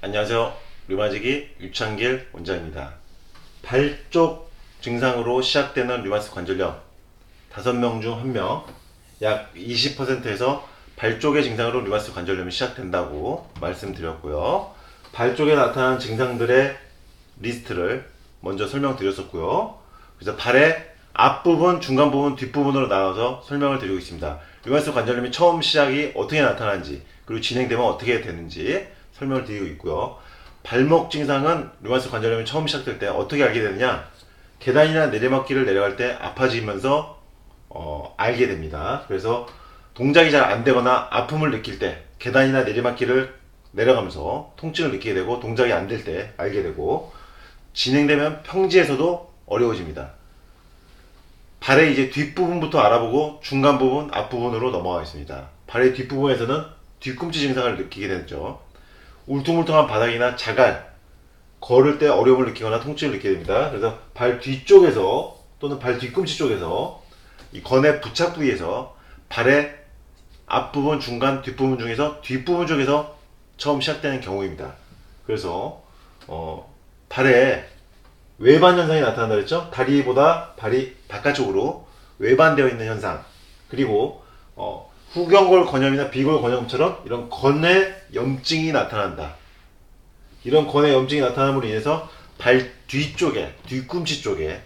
안녕하세요. 류마지기 유창길 원장입니다. 발쪽 증상으로 시작되는 류마스 관절염 5명 중 1명 약 20%에서 발 쪽의 증상으로 류마스 관절염이 시작된다고 말씀드렸고요. 발 쪽에 나타나는 증상들의 리스트를 먼저 설명드렸었고요. 그래서 발의 앞부분, 중간 부분, 뒷부분으로 나눠서 설명을 드리고 있습니다. 류마스 관절염이 처음 시작이 어떻게 나타나는지 그리고 진행되면 어떻게 되는지 설명을 드리고 있고요. 발목 증상은 류마스 관절염이 처음 시작될 때 어떻게 알게 되느냐? 계단이나 내리막길을 내려갈 때 아파지면서 어, 알게 됩니다. 그래서 동작이 잘 안 되거나 아픔을 느낄 때 계단이나 내리막길을 내려가면서 통증을 느끼게 되고 동작이 안 될 때 알게 되고 진행되면 평지에서도 어려워집니다. 발의 이제 뒷부분부터 알아보고 중간 부분, 앞부분으로 넘어가겠습니다. 발의 뒷부분에서는 뒤꿈치 증상을 느끼게 되죠. 울퉁불퉁한 바닥이나 자갈, 걸을 때 어려움을 느끼거나 통증을 느끼게 됩니다. 그래서 발 뒤쪽에서 또는 발 뒤꿈치 쪽에서 이 건의 부착 부위에서 발의 앞부분, 중간, 뒷부분 중에서 뒷부분 쪽에서 처음 시작되는 경우입니다. 그래서 어, 발에 외반 현상이 나타난다 그랬죠? 다리보다 발이 바깥쪽으로 외반되어 있는 현상. 그리고 어, 후경골 건염이나 비골 건염처럼 이런 건의 염증이 나타난다. 이런 건의 염증이 나타남으로 인해서 발 뒤쪽에, 뒤꿈치 쪽에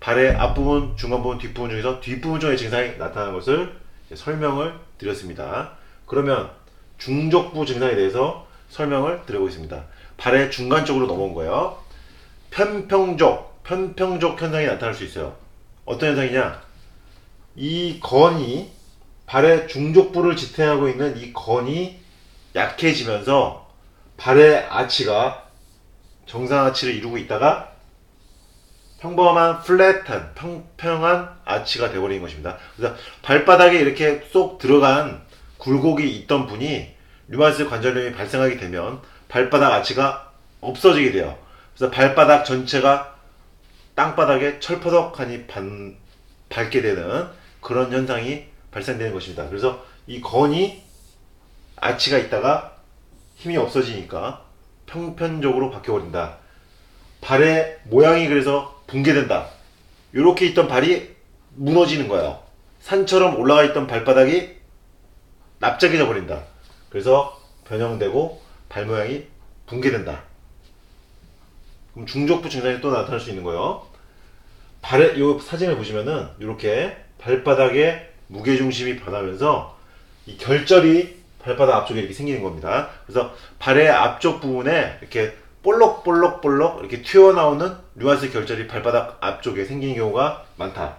발의 앞부분, 중간부분, 뒷부분 중에서 뒷부분 쪽의 증상이 나타나는 것을 설명을 드렸습니다. 그러면 중족부 증상에 대해서 설명을 드려보겠습니다. 발의 중간 쪽으로 넘어온 거예요. 편평족, 편평족 현상이 나타날 수 있어요. 어떤 현상이냐? 이 건이 발의 중족부를 지탱하고 있는 이 건이 약해지면서 발의 아치가 정상 아치를 이루고 있다가 평범한 플랫한 평평한 아치가 되어버리는 것입니다. 그래서 발바닥에 이렇게 쏙 들어간 굴곡이 있던 분이 류마스 관절염이 발생하게 되면 발바닥 아치가 없어지게 돼요. 그래서 발바닥 전체가 땅바닥에 철퍼덕하니 반, 밟게 되는 그런 현상이 발생되는 것입니다. 그래서 이 건이 아치가 있다가 힘이 없어지니까 평편적으로 바뀌어버린다. 발의 모양이 그래서 붕괴된다. 이렇게 있던 발이 무너지는 거예요. 산처럼 올라가 있던 발바닥이 납작해져 버린다. 그래서 변형되고 발 모양이 붕괴된다. 그럼 중족부 증상이 또 나타날 수 있는 거예요. 발의 이 사진을 보시면은 이렇게 발바닥에 무게 중심이 변하면서 이 결절이 발바닥 앞쪽에 이렇게 생기는 겁니다. 그래서 발의 앞쪽 부분에 이렇게 볼록볼록볼록 이렇게 튀어나오는 류마스 결절이 발바닥 앞쪽에 생기는 경우가 많다.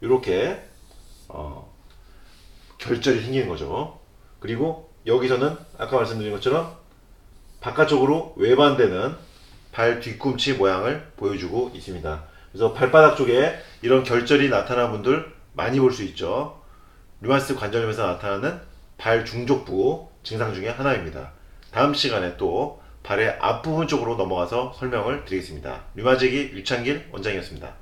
이렇게 어, 결절이 생기는 거죠. 그리고 여기서는 아까 말씀드린 것처럼 바깥쪽으로 외반되는 발 뒤꿈치 모양을 보여주고 있습니다. 그래서 발바닥 쪽에 이런 결절이 나타나는 분들 많이 볼 수 있죠. 류마스 관절염에서 나타나는 발 중족부 증상 중에 하나입니다. 다음 시간에 또 발의 앞부분 쪽으로 넘어가서 설명을 드리겠습니다. 류마제기 유창길 원장이었습니다.